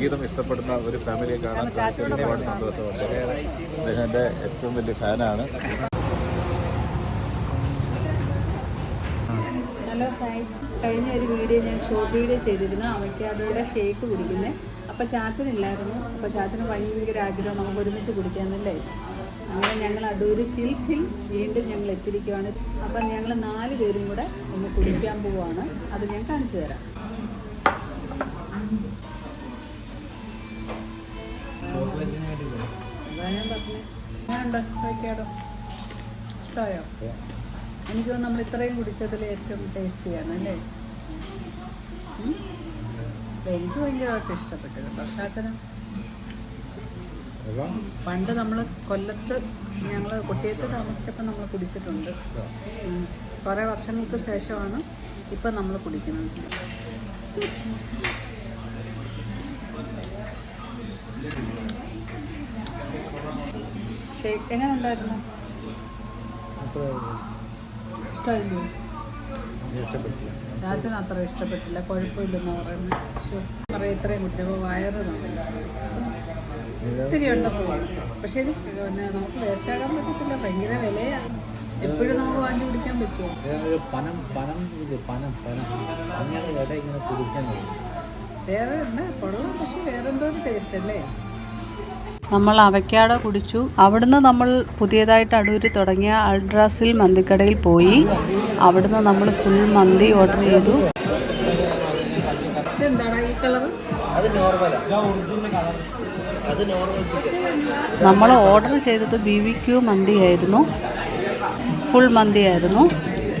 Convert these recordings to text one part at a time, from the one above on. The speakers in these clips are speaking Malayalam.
ഗീതം ഇഷ്ടപ്പെടുന്ന ഒരു ഫാമിലിയെ കാണാൻ സാധിച്ചതിൽ ഒരുപാട് സന്തോഷമുണ്ട് അദ്ദേഹം എന്റെ ഏറ്റവും വലിയ ഫാനാണ് കഴിഞ്ഞ ഒരു വീഡിയോ ഞാൻ ഷോർട്ട് വീഡിയോ ചെയ്തിരുന്നു അവയ്ക്കാടയുടെ ഷേക്ക് കുടിക്കുന്നത് അപ്പോൾ ചാച്ചനില്ലായിരുന്നു. അപ്പോൾ ചാച്ചന് ഭയങ്കര ആഗ്രഹം. നമുക്ക് ഒരുമിച്ച് കുടിക്കാമെന്നല്ലേ അങ്ങനെ ഞങ്ങൾ അടൂര് ഫിൽ ഫിൽ വീണ്ടും ഞങ്ങൾ എത്തിയിരിക്കുവാണ്. അപ്പം ഞങ്ങൾ നാല് പേരും കൂടെ ഒന്ന് കുടിക്കാൻ പോവുകയാണ് അത് ഞാൻ കാണിച്ചു തരാം. ഇഷ്ടമായോ എനിക്ക് തോന്നുന്നു നമ്മൾ ഇത്രയും കുടിച്ചതിൽ ഏറ്റവും ടേസ്റ്റിയാണ് അല്ലേ? എനിക്ക് ഭയങ്കരമായിട്ട് ഇഷ്ടപ്പെട്ടു കേട്ടോ. ചാച്ചന പണ്ട് നമ്മൾ കൊല്ലത്ത് ഞങ്ങൾ കുട്ടിയത്ത് താമസിച്ചപ്പോൾ നമ്മൾ കുടിച്ചിട്ടുണ്ട്. കൊറേ വർഷങ്ങൾക്ക് ശേഷമാണ് ഇപ്പം നമ്മൾ കുടിക്കുന്നത്. ഷേക്ക് എങ്ങനെ ഉണ്ടായിരുന്നു? ഇഷ്ടമായില്ലേ? രാജന് അത്ര ഇഷ്ടപ്പെട്ടില്ല. കുഴപ്പമില്ലെന്ന് പറയുന്നത്. പറയാം ഇത്രയും കുടിച്ചപ്പോൾ വയറ് ഒത്തിരി തോന്നുന്നു. പക്ഷേ ഇത് പിന്നെ നമുക്ക് വേസ്റ്റ് ആകാൻ പറ്റത്തില്ല. ഭയങ്കര വിലയാണ് എപ്പോഴും നമുക്ക് വാങ്ങി കുടിക്കാൻ പറ്റുമോ? പനം പനം ഇത് പനം പനം. അങ്ങനെ ഇട ഇങ്ങനെ കുടിക്കുന്നത് വേറെ എന്താ? കൊള്ളാം. പക്ഷെ വേറെന്തോ ഒരു ടേസ്റ്റ് അല്ലേ? നമ്മൾ അവയ്ക്കാട കുടിച്ചു. അവിടുന്ന് നമ്മൾ പുതിയതായിട്ട് അടൂര് തുടങ്ങിയ അൾട്രാസിൽ മന്തിക്കടയിൽ പോയി. അവിടുന്ന് നമ്മൾ ഫുൾ മന്തി ഓർഡർ ചെയ്തു. ഇതെന്താടാ ഈ അത് നോർമലാണ് അത് നോർമൽ ചിക്കൻ നമ്മൾ ഓർഡർ ചെയ്തത് ബി വി ക്യൂ മന്തിയായിരുന്നു. ഫുൾ മന്തിയായിരുന്നു.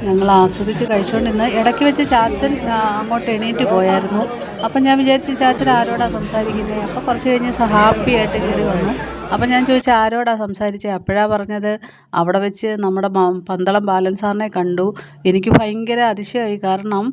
ഞങ്ങൾ ആസ്വദിച്ച് കഴിച്ചുകൊണ്ടിരുന്ന് ഇടയ്ക്ക് വെച്ച് ചാച്ചൻ അങ്ങോട്ട് എണീറ്റ് പോയായിരുന്നു. അപ്പം ഞാൻ വിചാരിച്ചു ചാച്ചൻ ആരോടാണ് സംസാരിക്കുന്നത് അപ്പോൾ കുറച്ച് കഴിഞ്ഞ് ഹാപ്പി ആയിട്ട് കയറി വന്നു. അപ്പം ഞാൻ ചോദിച്ചു ആരോടാ സംസാരിച്ചത് അപ്പോഴാണ് പറഞ്ഞത് അവിടെ വെച്ച് നമ്മുടെ പന്തളം ബാലൻ സാറിനെ കണ്ടു. എനിക്ക് ഭയങ്കര അതിശയമായി. കാരണം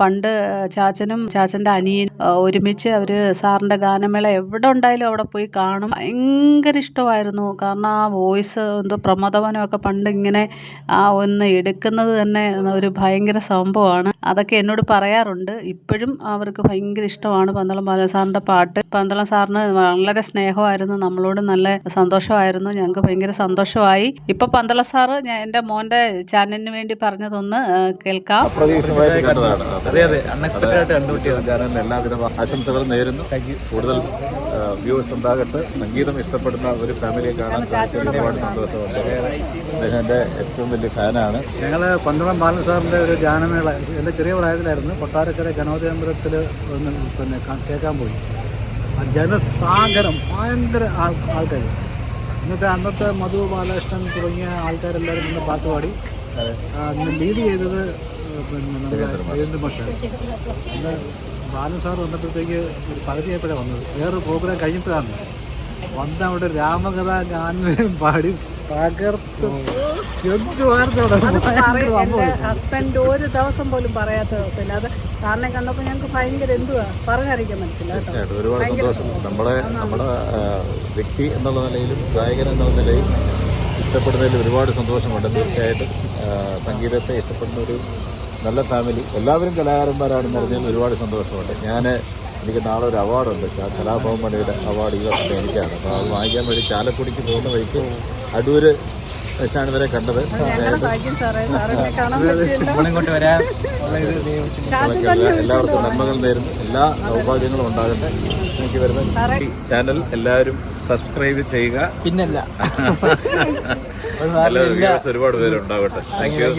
പണ്ട് ചാച്ചനും ചാച്ചന്റെ അനിയൻ ഒരുമിച്ച് അവർ സാറിന്റെ ഗാനമേള എവിടെ ഉണ്ടായാലും അവിടെ പോയി കാണും. ഭയങ്കര ഇഷ്ടമായിരുന്നു. കാരണം ആ വോയിസ് എന്തോ പ്രമോദവനമൊക്കെ പണ്ട് ഇങ്ങനെ ആ ഒന്ന് എടുക്കുന്നത് തന്നെ ഒരു ഭയങ്കര സംഭവമാണ്. അതൊക്കെ എന്നോട് പറയാറുണ്ട്. ഇപ്പോഴും അവർക്ക് ഭയങ്കര ഇഷ്ടമാണ് പന്തളം ബാലൻ സാറിന്റെ പാട്ട്. പന്തളം സാറിന് വളരെ സ്നേഹമായിരുന്നു. നമ്മളോട് നല്ല സന്തോഷമായിരുന്നു. ഞങ്ങൾക്ക് ഭയങ്കര സന്തോഷമായി. ഇപ്പൊ പന്തള സാറ് ഞാൻ എന്റെ മോന്റെ ചാനലിന് വേണ്ടി പറഞ്ഞതൊന്ന് കേൾക്കാം. അതെ അതെ അൺഎക്സ്പെക്ടഡ് ആയിട്ട് കണ്ടുപിട്ടിയത് ചാനലിന് എല്ലാവിധ ആശംസകളും നേരുന്നു കൂടുതൽ വ്യൂസ് ഉണ്ടാകട്ടെ. സംഗീതം ഇഷ്ടപ്പെടുന്ന ഒരു ഫാമിലിയെ കാണാൻ സാധിച്ചതിൽ ഒരുപാട് സന്തോഷമുണ്ട് അദ്ദേഹം എന്റെ ഏറ്റവും വലിയ ഫാനാണ്. ഞങ്ങൾ പന്തളം ബാലൻ സാറിന്റെ ഒരു ഗാനമേള എന്റെ ചെറിയ പ്രായത്തിലായിരുന്നു. കൊട്ടാരക്കര ഗണോദയമ്പലത്തിൽ ഒന്ന് പിന്നെ കേൾക്കാൻ പോയി. ജനസാഗരം ഭയങ്കര ആൾ ആൾക്കാർ എന്നിട്ട് അന്നത്തെ മധു ബാലകൃഷ്ണൻ തുടങ്ങിയ ആൾക്കാരെല്ലാവരും ഇന്ന് പാട്ട് പാടി. ലീഡ് ചെയ്തത് പിന്നെ രവീന്ദ്ര അന്ന് ബാലൻ സാർ വന്നപ്പോഴത്തേക്ക് ഒരു പകുതിയായപ്പോഴാണ് വന്നത്. വേറൊരു പ്രോഗ്രാം കഴിഞ്ഞപ്പോഴാണ് വന്ന അവിടെ രാമകഥ ഗാനം പാടി തകർത്ത്. ഹസ്ബൻഡ് ഒരു ദിവസം പോലും പറയാത്ത ദിവസമില്ല. അത് സാറിനെ കണ്ടപ്പോൾ ഞങ്ങൾക്ക് ഭയങ്കര എന്തുവാ പറഞ്ഞറിയിക്കാൻ പറ്റില്ല തീർച്ചയായിട്ടും ഒരുപാട് സന്തോഷം. നമ്മളെ നമ്മുടെ വ്യക്തി എന്നുള്ള നിലയിലും ഗായകൻ എന്നുള്ള നിലയിൽ ഇഷ്ടപ്പെടുന്നതിൽ ഒരുപാട് സന്തോഷമുണ്ട്. തീർച്ചയായിട്ടും സംഗീതത്തെ ഇഷ്ടപ്പെടുന്ന ഒരു നല്ല ഫാമിലി എല്ലാവരും കലാകാരന്മാരാണെന്ന് അറിഞ്ഞാൽ ഒരുപാട് സന്തോഷമുണ്ട്. ഞാൻ എനിക്ക് നാളെ ഒരു അവാർഡുണ്ട്. കലാഭവൻ മണിയുടെ അവാർഡ് ഈ വർഷത്തെ എനിക്കാണ്. അപ്പോൾ അത് വാങ്ങിക്കാൻ വേണ്ടി ചാലക്കുടിക്ക് പോകുന്ന വഴിക്ക് അടൂര് വെച്ചാണ് ഇവരെ കണ്ടത്. വരാൻ എല്ലാവർക്കും നന്മകൾ നേരുന്നു എല്ലാ സൗഭാഗ്യങ്ങളും ഉണ്ടാകട്ടെ. എനിക്ക് വരുന്ന ചാനൽ എല്ലാവരും സബ്സ്ക്രൈബ് ചെയ്യുക. പിന്നല്ല. ഒരുപാട് പേര് ഒരുപാട് പേരുണ്ടാകട്ടെ താങ്ക് യു